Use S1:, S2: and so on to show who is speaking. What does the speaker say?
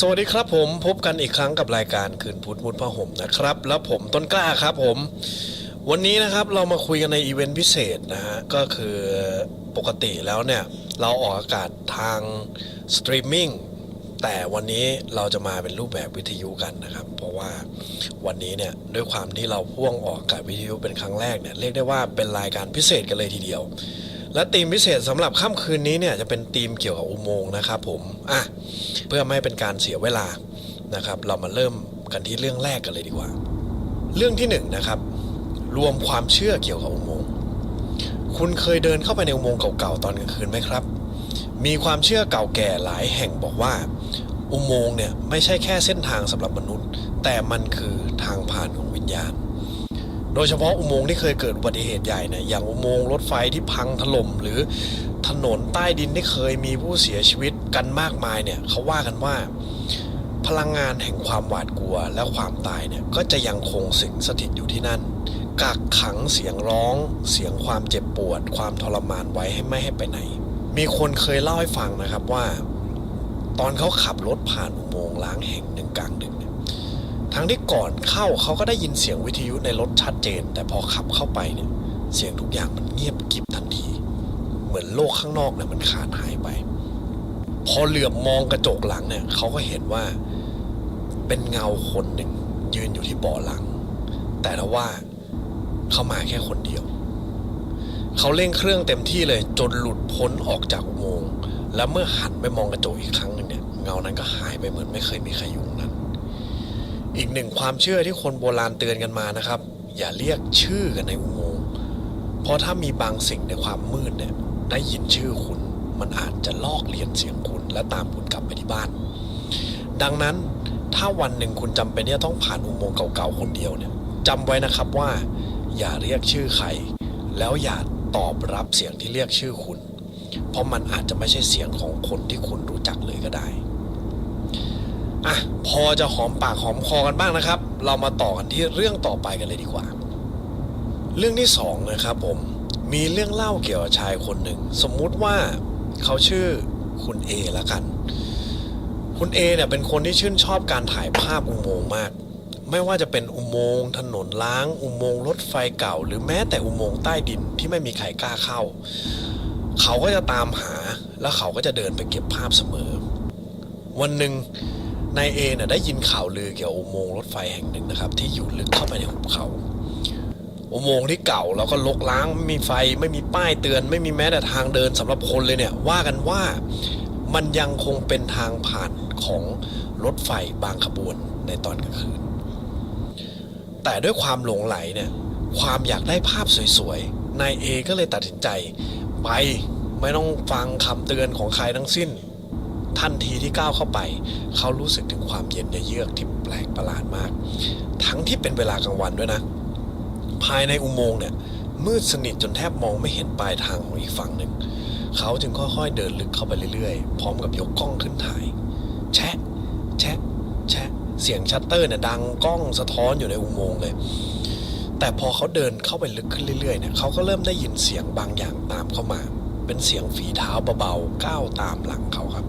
S1: สวัสดีครับผมพบกันอีกครั้งกับรายการคืนพุธมุดผ้าห่มนะครับ แล้วผมต้นกล้าครับผม วันนี้นะครับเรามาคุยกันในอีเวนต์พิเศษนะฮะก็คือปกติแล้วเนี่ย เราออกอากาศทางสตรีมมิ่งแต่วันนี้เราจะมาเป็นรูปแบบวิทยุกันนะครับ เพราะว่าวันนี้เนี่ยด้วยความที่เราพ่วงออกอากาศวิทยุเป็นครั้งแรกเนี่ยเรียกได้ว่าเป็นรายการพิเศษกันเลยทีเดียว และธีมพิเศษสำหรับค่ำคืนนี้เนี่ยจะเป็นธีมเกี่ยวกับอุโมงค์นะครับผมอะเพื่อไม่ให้เป็นการเสียเวลานะครับ เรามาเริ่มกันที่เรื่องแรกกันเลยดีกว่า เรื่องที่หนึ่งนะครับ รวมความเชื่อเกี่ยวกับอุโมงค์คุณเคยเดินเข้าไปในอุโมงค์เก่าๆตอนกลางคืนไหมครับ มีความเชื่อเก่าแก่หลายแห่งบอกว่า อุโมงค์เนี่ยไม่ใช่แค่เส้นทางสำหรับมนุษย์ แต่มันคือทางผ่านของวิญญาณ โดยเฉพาะอุโมงค์ที่เคยเกิดอุบัติเหตุใหญ่เนี่ยอย่างอุโมงค์รถไฟที่พังถล่มหรือถนนใต้ดินที่เคยมีผู้เสียชีวิตกันมากมายเนี่ยเขาว่ากันว่า พลังงานแห่งความหวาดกลัวและความตายเนี่ยก็จะยังคงสิงสถิตอยู่ที่นั่นกักขังเสียงร้อง เสียงความเจ็บปวด ความทรมานไว้ให้ไม่ให้ไปไหน มีคนเคยเล่าให้ฟังนะครับว่า ตอนเขาขับรถผ่านอุโมงค์ล้างแห่งหนึ่งกลางดึกเนี่ย ทั้งที่ก่อนเข้าเขาก็ได้ยินเสียงวิทยุในรถชัดเจน แต่พอขับเข้าไปเนี่ย เสียงทุกอย่างมันเงียบกิบทันที เหมือนโลกข้างนอกเนี่ยมันขาดหายไป พอเหลือบมองกระจกหลังเนี่ยเขาก็เห็นว่าเป็นเงาคนหนึ่งยืนอยู่ที่เบาะหลัง แต่ทว่าเข้ามาแค่คนเดียว เขาเร่งเครื่องเต็มที่เลยจนหลุดพ้นออกจากอุโมงค์แล้วเมื่อหันไปมองกระจกอีกครั้งหนึ่งเนี่ยเงานั้นก็หายไปเหมือนไม่เคยมีใครอยู่นั้น อีกหนึ่งความเชื่อที่คนโบราณเตือนกันมานะครับ อย่าเรียกชื่อกันในอุโมงค์เพราะถ้ามีบางสิ่งในความมืดเนี่ยได้ยินชื่อคุณ มันอาจจะลอกเลียนเสียงคุณและตามคุณกลับไปที่บ้าน ดังนั้นถ้าวันหนึ่งคุณจำเป็นที่จะต้องผ่านอุโมงค์เก่าๆคนเดียวเนี่ยจำไว้นะครับว่า อย่าเรียกชื่อใครแล้วอย่าตอบรับเสียงที่เรียกชื่อคุณ เพราะมันอาจจะไม่ใช่เสียงของคนที่คุณรู้จักเลยก็ได้ อะพอจะหอมปากหอมคอกันบ้างนะครับ เรามาต่อกันที่เรื่องต่อไปกันเลยดีกว่า เรื่องที่สองนะครับผมมีเรื่องเล่าเกี่ยวกับชายคนหนึ่งสมมุติว่าเขาชื่อคุณเอละกัน คุณเอเนี่ยเป็นคนที่ชื่นชอบการถ่ายภาพอุโมงค์มาก ไม่ว่าจะเป็นอุโมงค์ถนนล้าง อุโมงค์รถไฟเก่า หรือแม้แต่อุโมงค์ใต้ดินที่ไม่มีใครกล้าเข้า เขาก็จะตามหาแล้วเขาก็จะเดินไปเก็บภาพเสมอ วันหนึ่ง นายเอเนี่ยได้ยินข่าวลือเกี่ยวกับอุโมงค์รถไฟแห่งหนึ่งนะครับ ที่อยู่ลึกเข้าไปในหุบเขา อุโมงค์ที่เก่าแล้วก็ลกล้างไม่มีไฟไม่มีป้ายเตือน ไม่มีแม้แต่ทางเดินสำหรับคนเลยเนี่ย ว่ากันว่ามันยังคงเป็นทางผ่านของรถไฟบางขบวนในตอนกลางคืน แต่ด้วยความหลงไหลเนี่ย ความอยากได้ภาพสวยๆนายเอก็เลยตัดสินใจ ไปไม่ต้องฟังคำเตือนของใครทั้งสิ้น ทันทีที่ก้าวเข้าไป เขารู้สึกถึงความเย็นเยือกที่แปลกประหลาดมาก ทั้งที่เป็นเวลากลางวันด้วยนะ ภายในอุโมงค์เนี่ยมืดสนิทจนแทบมองไม่เห็นปลายทางของอีกฝั่งหนึ่ง เขาจึงค่อยๆเดินลึกเข้าไปเรื่อยๆ พร้อมกับยกกล้องขึ้นถ่าย แชะ แชะ แชะ เสียงชัตเตอร์เนี่ยดังกล้องสะท้อนอยู่ในอุโมงค์เลย แต่พอเขาเดินเข้าไปลึกขึ้นเรื่อยๆเนี่ยเขาก็เริ่มได้ยินเสียงบางอย่างตามเข้ามา เป็นเสียงฝีเท้าเบาๆก้าวตามหลังเขาครับ